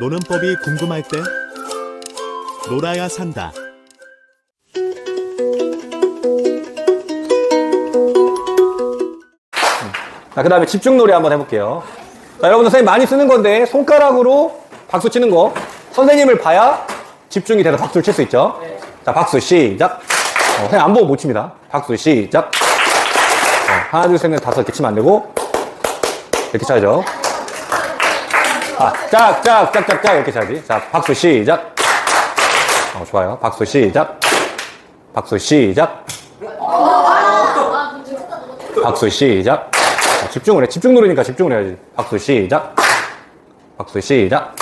노는 법이 궁금할 때 놀아야 산다. 자, 그 다음에 집중놀이 한번 해볼게요. 자, 여러분들 선생님 많이 쓰는 건데, 손가락으로 박수 치는 거. 선생님을 봐야 집중이 돼서 박수를 칠 수 있죠. 자, 박수 시작. 어, 선생님 안 보고 못 칩니다. 박수 시작. 어, 하나, 둘, 셋, 넷, 다섯 이렇게 치면 안 되고, 이렇게 쳐야죠. 아, 짝, 짝, 짝, 짝, 짝 이렇게 쳐야지. 자, 박수 시작. 어, 좋아요. 박수 시작. 박수 시작. 박수 시작. 자, 집중을 해. 집중 노리니까 집중을 해야지. 박수 시작. 박수 시작.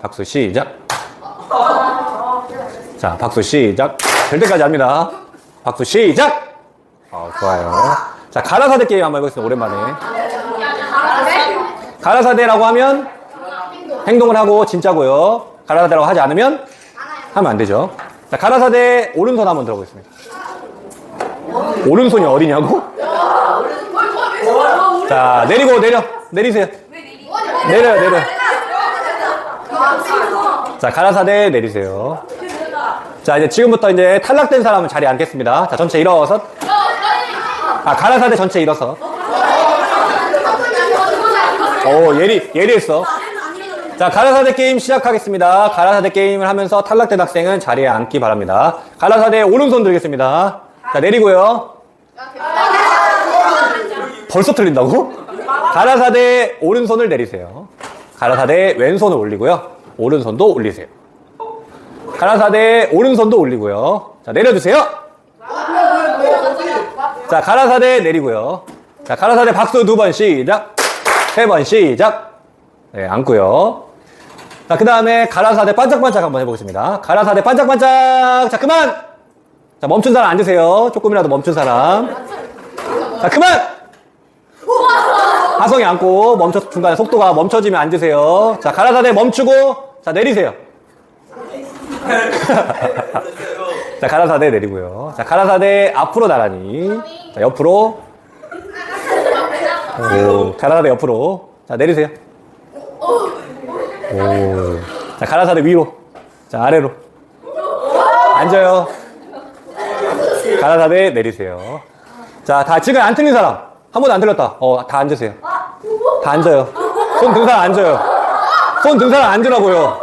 박수 시작. 자, 박수 시작. 될 때까지 합니다. 박수 시작. 어, 좋아요. 자, 가라사대 게임 한번 해보겠습니다. 오랜만에. 가라사대라고 하면 행동을 하고 진짜고요. 가라사대라고 하지 않으면 하면 안 되죠. 자, 가라사대 오른손 한번 들어보겠습니다. 오른손이 어디냐고? 자, 내리고 내려. 내리세요. 내려요, 내려. 자, 가라사대 내리세요. 자, 이제 지금부터 이제 탈락된 사람은 자리에 앉겠습니다. 자, 전체 일어서. 아, 가라사대 전체 일어서. 오, 예리, 예리했어. 자, 가라사대 게임 시작하겠습니다. 가라사대 게임을 하면서 탈락된 학생은 자리에 앉기 바랍니다. 가라사대 오른손 들겠습니다. 자, 내리고요. 벌써 틀린다고? 가라사대 오른손을 내리세요. 가라사대 왼손을 올리고요. 오른손도 올리세요. 가라사대 오른손도 올리고요. 자, 내려주세요. 자, 가라사대 내리고요. 자, 가라사대 박수 두 번 시작. 세 번 시작. 네, 앉고요. 자, 그 다음에 가라사대 반짝반짝 한번 해보겠습니다. 가라사대 반짝반짝. 자, 그만! 자, 멈춘 사람 앉으세요. 조금이라도 멈춘 사람. 자, 그만! 하성이 앉고, 멈춰, 중간에 속도가 멈춰지면 앉으세요. 자, 가라사대 멈추고, 자, 내리세요. 자, 가라사대 내리고요. 자, 가라사대 앞으로 나란히. 자, 옆으로. 오, 가라사대 옆으로. 자, 내리세요. 오. 자, 가라사대 위로. 자, 아래로. 앉아요. 가라사대 내리세요. 자, 다 지금 안 틀린 사람. 한 번도 안 틀렸다. 어, 다 앉으세요. 다 앉아요. 손 든 사람 앉아요. 손 든 사람 앉으라고요.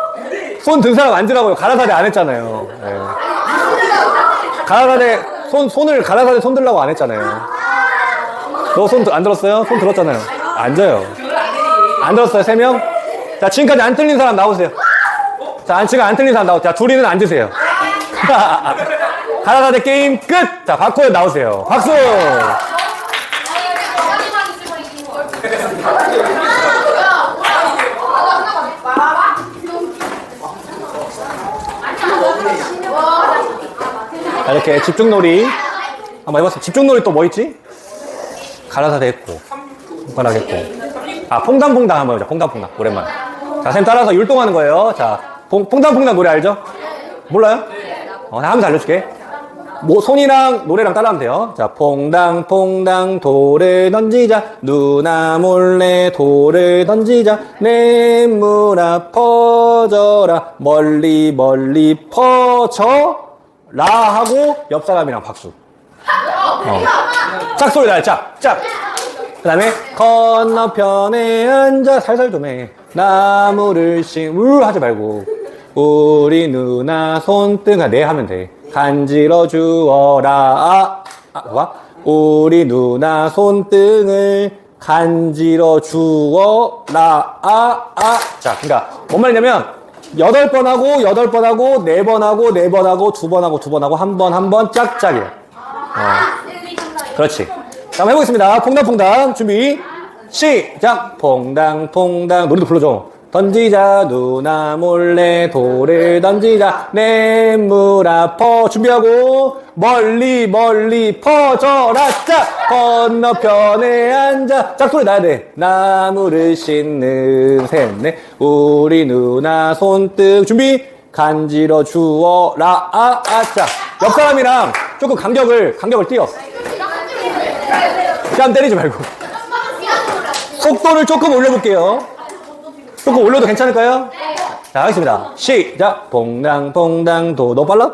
손 든 사람 앉으라고요. 가라사대 안 했잖아요. 네. 가라사대, 손, 손을 가라사대 손 들라고 안 했잖아요. 너 손 안 들었어요? 손 들었잖아요. 앉아요. 안 들었어요? 세 명? 자, 지금까지 안 틀린 사람 나오세요. 자, 안, 지금 안 틀린 사람 나오세요. 자, 둘이는 앉으세요. 가라사대 게임 끝! 자, 바코에 나오세요. 박수! 자, 이렇게 집중놀이 한번 해봤어요. 집중놀이 또 뭐 있지? 가라사대 했고, 손가락 했고. 아, 퐁당퐁당 한번 해보자. 퐁당퐁당. 오랜만에. 자, 선생님 따라서 율동하는 거예요. 자, 퐁, 퐁당퐁당 노래 알죠? 몰라요? 어, 나 하면서 알려줄게. 뭐, 손이랑 노래랑 따라하면 돼요. 자, 퐁당퐁당 돌을 던지자. 누나 몰래 돌을 던지자. 냇물아 퍼져라. 멀리 멀리 퍼져라. 하고 옆 사람이랑 박수. 어. 짝 소리 나요, 짝, 짝. 그 다음에 건너편에 앉아 살살 좀 해. 나무를 심 울 하지 말고 우리 누나 손등아 네 하면 돼. 간지러 주어라. 아, 아, 봐. 우리 누나 손등을 간지러 주어라. 아, 아. 자, 그러니까 뭔 말이냐면 여덟 번 하고 여덟 번 하고 네 번 하고 네 번 하고 두 번 하고 두 번 하고 한 번 한 번 짝짝이야. 어. 그렇지. 자, 한번 해보겠습니다. 퐁당퐁당 준비 시작. 퐁당퐁당 노래도 불러줘. 던지자 누나 몰래 돌을 던지자 냇물 아퍼 준비하고 멀리 멀리 퍼져라 짝 건너편에 앉아 짝 소리 나야 돼 나무를 씻는 셋넷 우리 누나 손등 준비 간지러 주어라 아 아 짝 옆 사람이랑 조금 간격을 간격을 띄어 뺨 때리지 말고 속도를 조금 올려볼게요 조금 올려도 괜찮을까요? 자, 하겠습니다. 시작. 퐁당퐁당 도. 너무 빨라?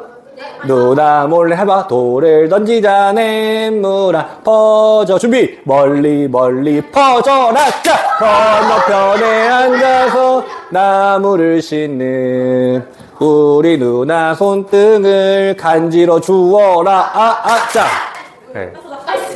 누나 몰래 해봐. 돌을 던지자, 냇물아. 퍼져. 준비. 멀리, 멀리 퍼져라. 자! 건너편에 앉아서 나무를 씻는 우리 누나 손등을 간지러 주어라. 아, 아, 자. 네.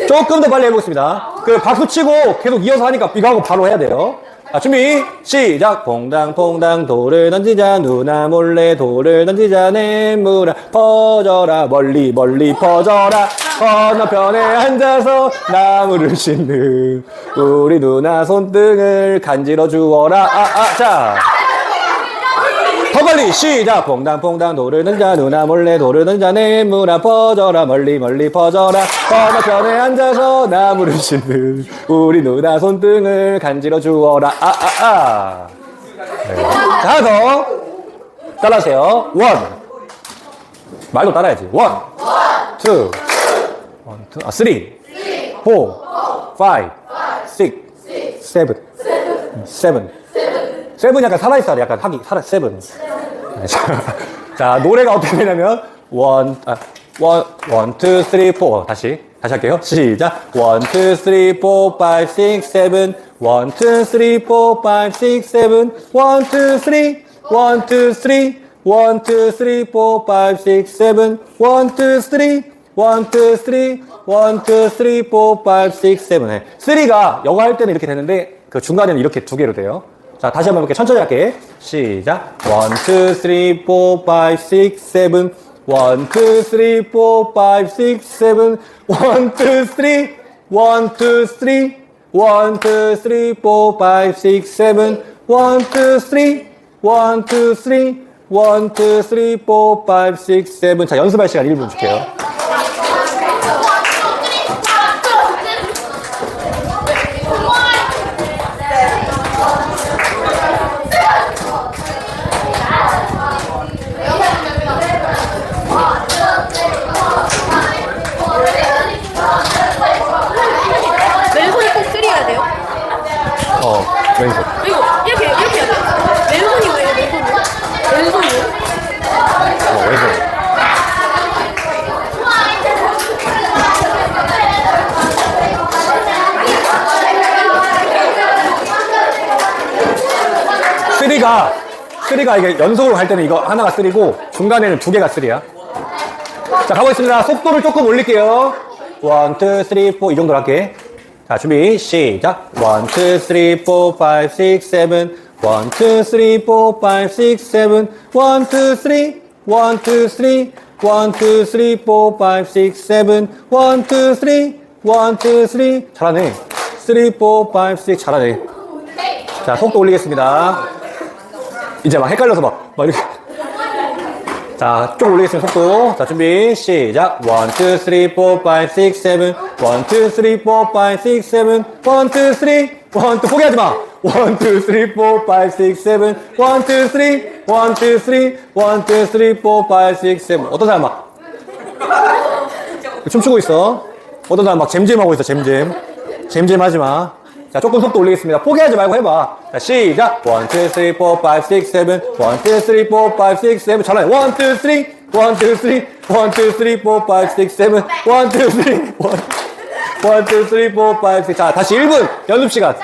조금 더 빨리 해보겠습니다. 그 박수 치고 계속 이어서 하니까 이거 하고 바로 해야 돼요. 자, 준비, 시작! 퐁당퐁당 돌을 던지자, 누나 몰래 돌을 던지자, 냇물아, 퍼져라, 멀리, 멀리 퍼져라, 건너편에 앉아서 나무를 씻는 우리 누나 손등을 간지러 주어라, 아, 아, 자. 더 빨리 시작. 퐁당퐁당 돌을 던자 누나 몰래 돌을 던자 냇물아 퍼져라. 멀리 멀리 퍼져라. 건너편에 앉아서 나무를 씹는 우리 누나 손등을 간지러 주어라. 아아아. 네. 자, 하나 더. 따라하세요. 원. 말도 따라야지. 원. 투, 원, 투, 아, 쓰리, 포, 파이브, 식, 세븐, 세븐, 세븐이 약간 살아있어야 돼. 약간 하기, 살아, 세븐. 자, 노래가 어떻게 되냐면, 원, 아, 원, 원, 투, 쓰리, 포. 다시, 다시 할게요. 시작. 원, 투, 쓰리, 포, 파이브, 식, 세븐. 원, 투, 쓰리, 포, 파이브, 식, 세븐. 원, 투, 쓰리, 원, 투, 쓰리. 원, 투, 쓰리, 포, 파이브, 식, 세븐. 원, 투, 쓰리. 원, 투, 쓰리. 원, 투, 쓰리, 포, 파이브, 식, 세븐. 네. 쓰리가 영어 할 때는 이렇게 되는데, 그 중간에는 이렇게 두 개로 돼요. 자, 다시 한번 해볼게요. 천천히 할게. 시작. 1, 2, 3, 4, 5, 6, 7. 1, 2, 3, 4, 5, 6, 7. 1, 2, 3. 1, 2, 3. 1, 2, 3, 4, 5, 6, 7. 1, 2, 3. 1, 2, 3. 1, 2, 3, 4, 5, 6, 7. 자, 연습할 시간 1분 줄게요. 왼손이 꼭 쓰리야 돼요? 어, 왼손. 이거 이렇게 이렇게? 왼손이 왜요? 왼손이? 왼손이? 어, 왼손. 쓰리가 쓰리가 이게 연속으로 갈 때는 이거 하나가 쓰리고 중간에는 두 개가 쓰리야. 자 가보겠습니다. 속도를 조금 올릴게요. 원, 투, 쓰리, 포 이 정도로 할게. 자 준비 시작. 원, 투, 쓰리, 포, 파이브, 식, 세븐. 원, 투, 쓰리, 포, 파이브, 식, 세븐. 원, 투, 쓰리. 원, 투, 쓰리. 원, 투, 쓰리, 포, 파이브, 식, 세븐. 원, 투, 쓰리. 원, 투, 쓰리. 잘하네. 쓰리, 포, 파이브, 식 잘하네. 자 속도 올리겠습니다. 이제 막 헷갈려서 막, 막 이렇게. 자, 쭉 올리겠습니다. 속도. 자, 준비. 시작. 1, 2, 3, 4, 5, 6, 7. 1, 2, 3, 4, 5, 6, 7. 1, 2, 3. 1, 2, 포기하지 마. 1, 2, 3, 4, 5, 6, 7. 1, 2, 3. 1, 2, 3. 1, 2, 3, 4, 5, 6, 7. 어떤 사람 막. 춤추고 있어. 어떤 사람 막 잼잼하고 있어, 잼잼. 잼잼 하지 마. 자, 조금 속도 올리겠습니다. 포기하지 말고 해봐. 자, 시작. 1, 2, 3, 4, 5, 6, 7. 1, 2, 3, 4, 5, 6, 7. 잘하네. 1, 2, 3. 1, 2, 3. 1, 2, 3, 4, 5, 6, 7. 1, 2, 3. 1, 1, 2, 3, 4, 5, 6. 자, 다시 1분 연습 시간.